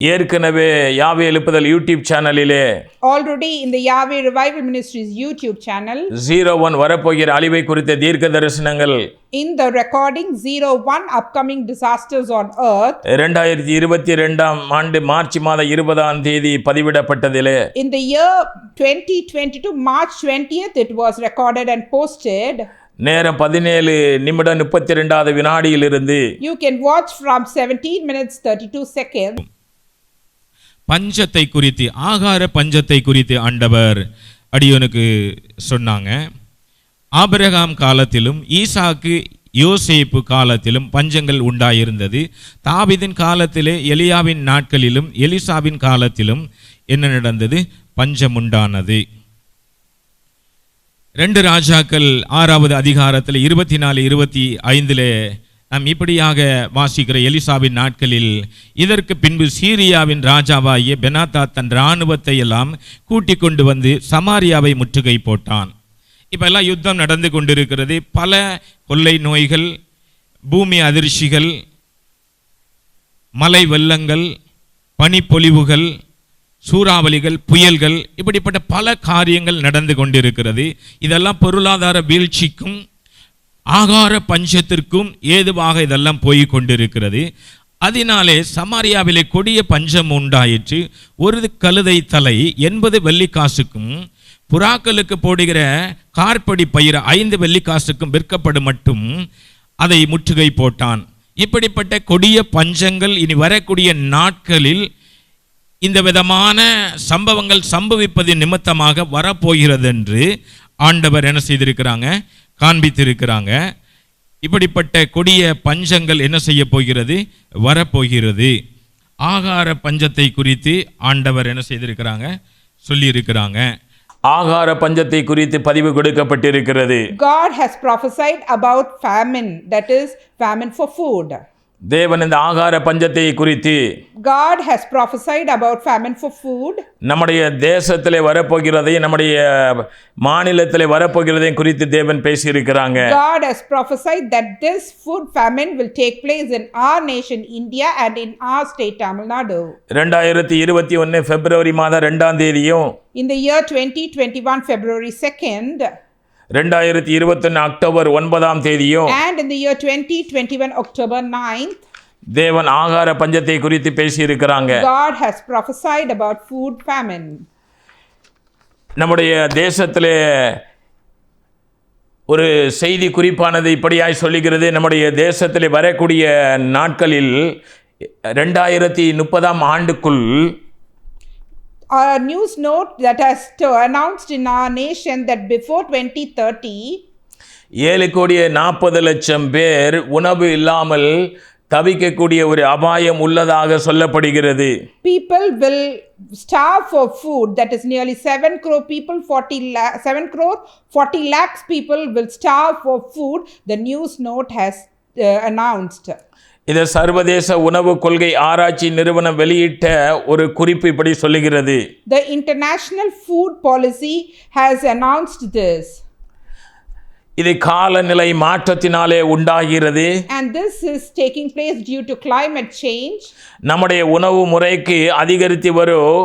ஏற்கனவே யாவை எழுப்புதல் யூடியூப் சேனலிலே in the Yahweh Revival Ministries YouTube channel, zero one வரப்போகிற அழிவை குறித்த தீர்க்க தரிசனங்கள் in the recording 01 upcoming disasters on earth, இரண்டாயிரத்தி இருபத்தி ரெண்டாம் ஆண்டு மார்ச் மாத இருபதாம் தேதி பதிவிடப்பட்டதிலே in the year 2022, March 20th, it was recorded and posted. நேரம் பதினேழு நிமிடம் முப்பத்தி ரெண்டாவது வினாடியிலிருந்து You can watch from 17 minutes 32 seconds. பஞ்சத்தை குறித்து ஆகார பஞ்சத்தை குறித்து ஆண்டவர் அடியோனுக்கு சொன்னாங்க. ஆபிரகாம் காலத்திலும் ஈசாக்கு யோசேப்பு காலத்திலும் பஞ்சங்கள் உண்டாயிருந்தது. தாவிதின் காலத்திலே எலியாவின் நாட்களிலும் எலிசாவின் காலத்திலும் என்ன நடந்தது? பஞ்சம் உண்டானது ரெண்டு ராஜாக்கள் ஆறாவது அதிகாரத்தில் இருபத்தி நாலு இருபத்தி ஐந்திலே நாம் இப்படியாக வாசிக்கிற எலிசாவின் நாட்களில் இதற்கு பின்பு சீரியாவின் ராஜாவாகிய பெனாத்தா தன் இராணுவத்தை எல்லாம் கூட்டிக் கொண்டு வந்து சமாரியாவை முற்றுகை போட்டான். இப்போ எல்லாம் யுத்தம் நடந்து கொண்டிருக்கிறது. பல கொள்ளை நோய்கள் பூமி அதிர்ச்சிகள் மலை வெள்ளங்கள் பனிப்பொழிவுகள் சூறாவளிகள் புயல்கள் இப்படிப்பட்ட பல காரியங்கள் நடந்து கொண்டிருக்கிறது. இதெல்லாம் பொருளாதார வீழ்ச்சிக்கும் ஆகார பஞ்சத்திற்கும் ஏதுவாக இதெல்லாம் போய் கொண்டிருக்கிறது அதனாலே சமாரியாவிலே கொடிய பஞ்சம் உண்டாயிற்று. ஒரு கழுதை தலை எண்பது வெள்ளிக்காசுக்கும் புறாக்களுக்கு போடுகிற கார்படி பயிர் ஐந்து வெள்ளிக்காசுக்கும் விற்கப்படும் மட்டும் அதை முற்றுகை போட்டான். இப்படிப்பட்ட கொடிய பஞ்சங்கள் இனி வரக்கூடிய நாட்களில் இந்த விதமான சம்பவங்கள் சம்பவிப்பதின் நிமித்தமாக வரப்போகிறது என்று ஆண்டவர் என்ன செய்திருக்கிறாங்க? காண்பித்திருக்கிறாங்க. இப்படிப்பட்ட கொடிய பஞ்சங்கள் என்ன செய்ய போகிறது? வரப்போகிறது. ஆகார பஞ்சத்தை குறித்து ஆண்டவர் என்ன செய்திருக்கிறாங்க? சொல்லியிருக்கிறாங்க. ஆகார பஞ்சத்தை குறித்து பதிவு கொடுக்கப்பட்டிருக்கிறது. God has prophesied about famine, that is, famine for food. தேவன் இந்த ஆகார பஞ்சத்தை குறித்து God has prophesied about famine for food. நம்முடைய தேசத்திலே வரப்போகிறதையும் நம்முடைய மாநிலத்திலே வரப்போகிறதையும் குறித்து தேவன் பேசியிருக்கிறாங்க God has prophesied that this food famine will take place in our nation, India, and in our state, Tamil Nadu. ரெண்டாயிரத்தி இருபத்தி ஒன்று பிப்ரவரி மாதம் ரெண்டாம் தேதியும் In the year 2021, February 2nd, ரெண்டாயிரத்தி இருபத்தொன்று அக்டோபர் ஒன்பதாம் தேதியும் and in the year 2021, October 9th, தேவன் ஆகார பஞ்சத்தை குறித்து பேசியிருக்கிறாங்க God has prophesied about food famine. நம்முடைய தேசத்திலே ஒரு செய்தி குறிப்பானது இப்படியாய் சொல்லுகிறது நம்முடைய தேசத்திலே வரக்கூடிய நாட்களில் ரெண்டாயிரத்தி முப்பதாம் ஆண்டுக்குள் A news note that has to announced in our nation that before 2030, ஏழு கோடியே நாற்பது லட்சம் பேர் உணவு இல்லாமல் தவிக்கக்கூடிய ஒரு அபாயம் உள்ளதாக சொல்லப்படுகிறது people will starve for food. That is nearly 7 crore people, 40 la- 7 crore, 40 lakhs people will starve for food, the news note has uh, announced. இதை சர்வதேச உணவு கொள்கை ஆராய்ச்சி நிறுவனம் வெளியிட்ட ஒரு குறிப்பு இப்படி சொல்லுகிறது The International Food Policy has announced this. இது காலநிலை மாற்றத்தினாலே உண்டாகிறது And this is taking place due to climate change. நம்முடைய உணவு முறைக்கு அதிகரித்து வரும்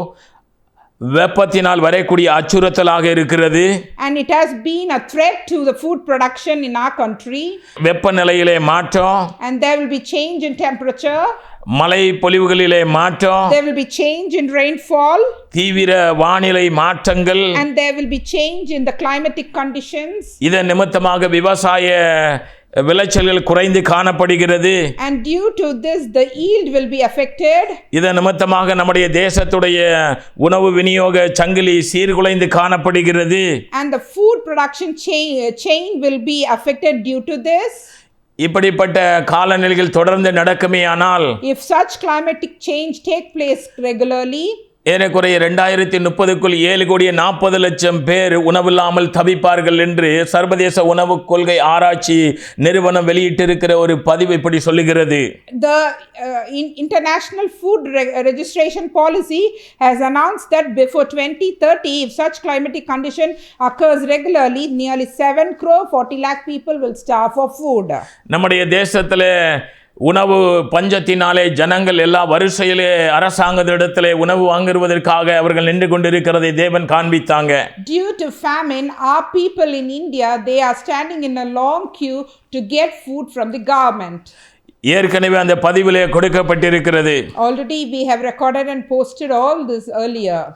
வெப்பத்தினால் வரக்கூடிய அச்சுறுத்தலாக இருக்கிறது And it has been a threat to the food production in our country. வெப்பநிலையிலே மாற்றம் And there will be change in temperature. மழை பொழிவுகளிலே மாற்றம் There will be change in rainfall. தீவிர வானிலை மாற்றங்கள் And there will be change in the climatic conditions. இதன் நிமித்தமாக விவசாய விளைச்சல்கள் குறைந்து காணப்படுகிறது And due to this, the yield will be affected. இதன் நிமித்தமாக நம்முடைய தேசத்துடைய உணவு விநியோக சங்கிலி சீர்குலைந்து காணப்படுகிறது And the food production chain, chain will be affected due to this. இப்படிப்பட்ட காலநிலைகள் தொடர்ந்து நடக்குமே ஆனால் If such climatic change take place regularly, ஏறக்குறைய ரெண்டாயிரத்தி முப்பதுக்குள் ஏழு கோடியே நாற்பது லட்சம் பேர் உணவில்லாமல் தவிப்பார்கள் என்று சர்வதேச உணவு கொள்கை ஆராய்ச்சி நிறுவனம் வெளியிட்டிருக்கிற ஒரு பதிவு இப்படி சொல்லுகிறது the uh, international food Re- registration policy has announced that before 2030 if such climatic condition occurs regularly nearly 7 crore 40 lakh people will starve for food நம்முடைய தேசத்தில் உணவு பஞ்சத்தினாலே ஜனங்கள் எல்லா வரிசையிலே அரசாங்கத்திடத்திலே உணவு வாங்குவதற்காக அவர்கள் நின்று கொண்டிருக்கிறதை தேவன் காண்பித்தாங்க Due to famine, our people in India they are standing in a long queue to get food from the government. ஏற்கனவே அந்த பதிவிலே கொடுக்கப்பட்டிருக்கிறது Already we have recorded and posted all this earlier.